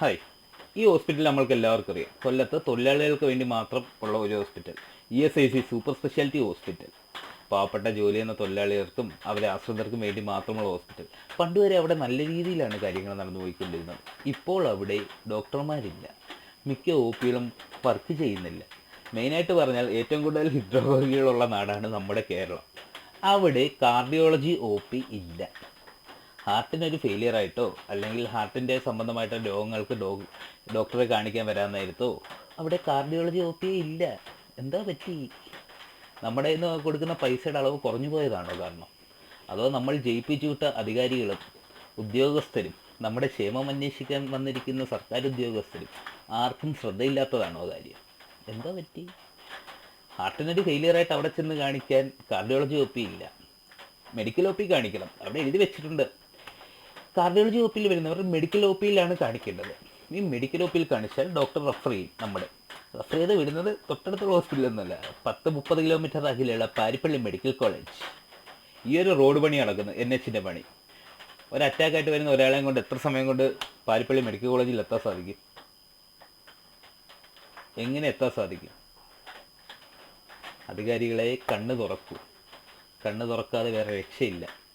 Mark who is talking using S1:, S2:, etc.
S1: Hi. ഈ hospital നമ്മൾക്ക് എല്ലാവർക്കും അറിയാം കൊല്ലത്ത് തൊഴിലാളികൾക്ക് വേണ്ടി മാത്രം ഉള്ള ഒരു hospital. E S I C super speciality hospital. പാവപ്പെട്ട ജോലി ചെയ്യുന്ന തൊഴിലാളികൾക്കും അവരെ ആശ്രിതർക്കും വേണ്ടി മാത്രമുള്ള ഹോസ്പിറ്റൽ. പണ്ടുവരെ അവിടെ നല്ല രീതിയിലാണ് കാര്യങ്ങൾ നടന്നു പോയിക്കൊണ്ടിരുന്നത്. ഇപ്പോൾ അവിടെ ഡോക്ടർമാരില്ല. മിക്ക ഒ പികളും വർക്ക് ചെയ്യുന്നില്ല. മെയിനായിട്ട് പറഞ്ഞാൽ ഏറ്റവും കൂടുതൽ ഹൃദ്രോഗികളുള്ള നാടാണ് നമ്മുടെ കേരളം. അവിടെ കാർഡിയോളജി ഒ പി ഇല്ല. ഹാർട്ടിനൊരു ഫെയിലിയർ ആയിട്ടോ അല്ലെങ്കിൽ ഹാർട്ടിന്റെ സംബന്ധമായിട്ട് രോഗങ്ങൾക്ക് ഡോക് ഡോക്ടറെ കാണിക്കാൻ വരാമെന്നായിരുത്തോ അവിടെ കാർഡിയോളജി ഒ പി ഇല്ല. എന്താ പറ്റി? നമ്മുടെ ഇന്ന് കൊടുക്കുന്ന പൈസയുടെ അളവ് കുറഞ്ഞു പോയതാണോ കാരണം? അതോ നമ്മൾ ജയിപ്പിച്ചു വിട്ട അധികാരികളും ഉദ്യോഗസ്ഥരും നമ്മുടെ ക്ഷേമം അന്വേഷിക്കാൻ വന്നിരിക്കുന്ന സർക്കാർ ഉദ്യോഗസ്ഥരും ആർക്കും ശ്രദ്ധയില്ലാത്തതാണോ കാര്യം? എന്താ പറ്റി? ഹാർട്ടിനൊരു ഫെയിലിയറായിട്ട് അവിടെ ചെന്ന് കാണിക്കാൻ കാർഡിയോളജി ഒ പി ഇല്ല മെഡിക്കൽ ഒ പി കാണിക്കണം. അവിടെ എഴുതി വെച്ചിട്ടുണ്ട്. കാർഡിയോളജി ഒ വരുന്നവർ മെഡിക്കൽ ഒ കാണിക്കേണ്ടത്. ഈ മെഡിക്കൽ ഒ കാണിച്ചാൽ ഡോക്ടർ റെഫർ ചെയ്യും നമ്മുടെ. റെഫർ ചെയ്ത് വിടുന്നത് തൊട്ടടുത്തുള്ള ഹോസ്പിറ്റലൊന്നുമല്ല പത്ത് മുപ്പത് കിലോമീറ്റർ അകലെയുള്ള പാരിപ്പള്ളി മെഡിക്കൽ കോളേജ് ഈ ഒരു റോഡ് പണി നടക്കുന്നത് എൻ എച്ചിന്റെ പണി. ഒരു അറ്റാക്കായിട്ട് വരുന്ന ഒരാളെയും കൊണ്ട് എത്ര സമയം കൊണ്ട് പാരിപ്പള്ളി മെഡിക്കൽ കോളേജിൽ എത്താൻ സാധിക്കും? എങ്ങനെ എത്താൻ സാധിക്കും? അധികാരികളെ കണ്ണ് തുറക്കൂ. കണ്ണ് തുറക്കാതെ വേറെ രക്ഷയില്ല.